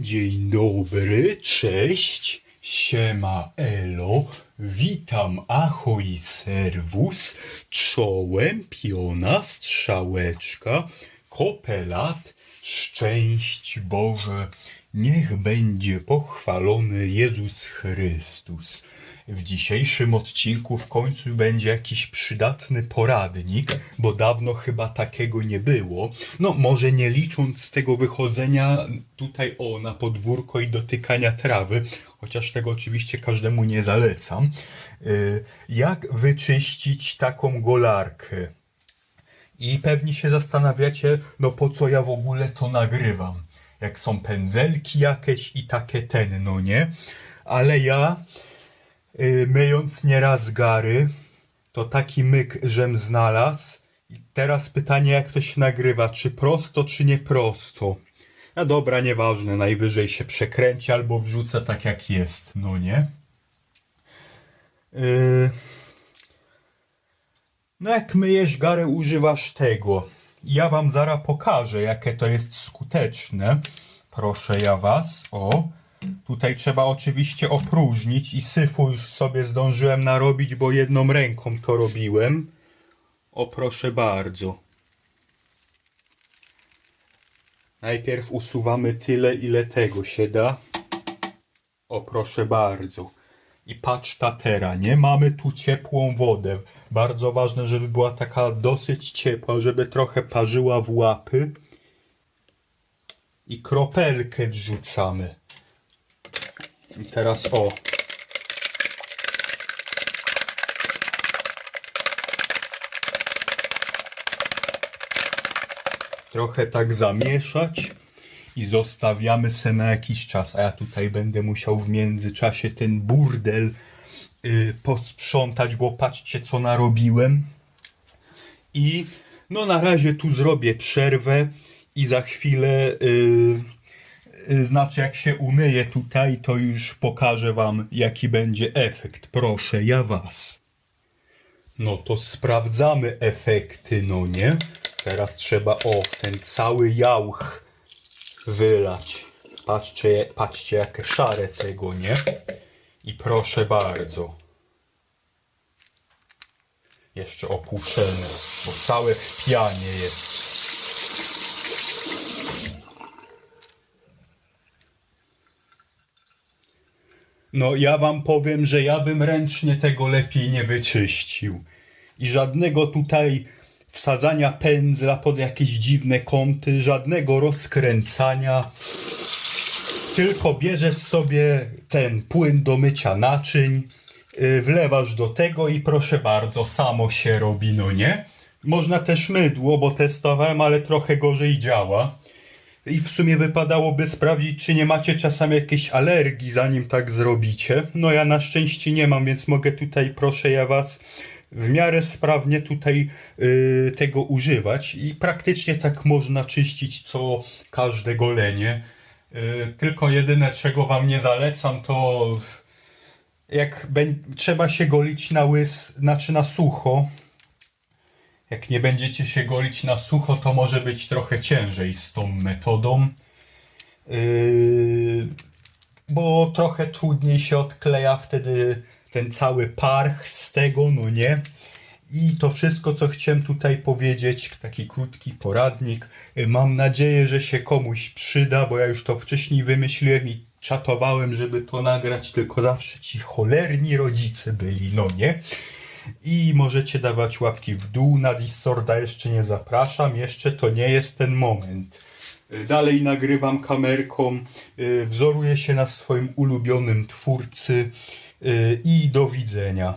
Dzień dobry, cześć, siema elo, witam ahoj serwus, czołem piona strzałeczka, kopelat, szczęść Boże, niech będzie pochwalony Jezus Chrystus. W dzisiejszym odcinku w końcu będzie jakiś przydatny poradnik, bo dawno chyba takiego nie było. No, może nie licząc tego wychodzenia tutaj o na podwórko i dotykania trawy, chociaż tego oczywiście każdemu nie zalecam. Y, Jak wyczyścić taką golarkę? I pewnie się zastanawiacie, no po co ja w ogóle to nagrywam? Jak są pędzelki jakieś i takie ten, no nie? Ale ja myjąc nieraz gary, to taki myk, żem znalazł. I teraz pytanie, jak to się nagrywa, czy prosto, czy nie prosto? No dobra, nieważne, najwyżej się przekręci albo wrzucę tak jak jest, no nie? Yy... No jak myjesz garę, używasz tego. Ja wam zaraz pokażę, jakie to jest skuteczne. Proszę ja was, o. Tutaj trzeba oczywiście opróżnić i syfu już sobie zdążyłem narobić, bo jedną ręką to robiłem. O proszę bardzo. Najpierw usuwamy tyle, ile tego się da. O proszę bardzo. I patrz tatera, nie? Mamy tu ciepłą wodę. Bardzo ważne, żeby była taka dosyć ciepła, żeby trochę parzyła w łapy. I kropelkę wrzucamy. I teraz o. Trochę tak zamieszać i zostawiamy se na jakiś czas. A ja tutaj będę musiał w międzyczasie ten burdel y, posprzątać, bo patrzcie co narobiłem. I no na razie tu zrobię przerwę i za chwilę, y, y, znaczy jak się umyję tutaj, to już pokażę wam jaki będzie efekt. Proszę ja was. No to sprawdzamy efekty, no nie? Teraz trzeba o ten cały jałch wylać. Patrzcie, patrzcie jakie szare tego, nie? I proszę bardzo. Jeszcze opłuczone, bo całe w pianie jest. No ja wam powiem, że ja bym ręcznie tego lepiej nie wyczyścił. I żadnego tutaj wsadzania pędzla pod jakieś dziwne kąty, żadnego rozkręcania. Tylko bierzesz sobie ten płyn do mycia naczyń, yy, wlewasz do tego i proszę bardzo, samo się robi, no nie? Można też mydło, bo testowałem, ale trochę gorzej działa. I w sumie wypadałoby sprawdzić, czy nie macie czasami jakiejś alergii, zanim tak zrobicie. No ja na szczęście nie mam, więc mogę tutaj, proszę ja was, w miarę sprawnie tutaj y, tego używać. I praktycznie tak można czyścić co każde golenie. Y, tylko jedyne, czego wam nie zalecam, to jak trzeba się golić na łys, znaczy na sucho, jak nie będziecie się golić na sucho, to może być trochę ciężej z tą metodą. Yy, bo trochę trudniej się odkleja wtedy ten cały parch z tego, no nie? I to wszystko, co chciałem tutaj powiedzieć, taki krótki poradnik. Yy, Mam nadzieję, że się komuś przyda, bo ja już to wcześniej wymyśliłem i czatowałem, żeby to nagrać, tylko zawsze ci cholerni rodzice byli, no nie? I możecie dawać łapki w dół. Na Discorda jeszcze nie zapraszam, jeszcze to nie jest ten moment. Y, Dalej nagrywam kamerką, y, wzoruję się na swoim ulubionym twórcy y, i do widzenia.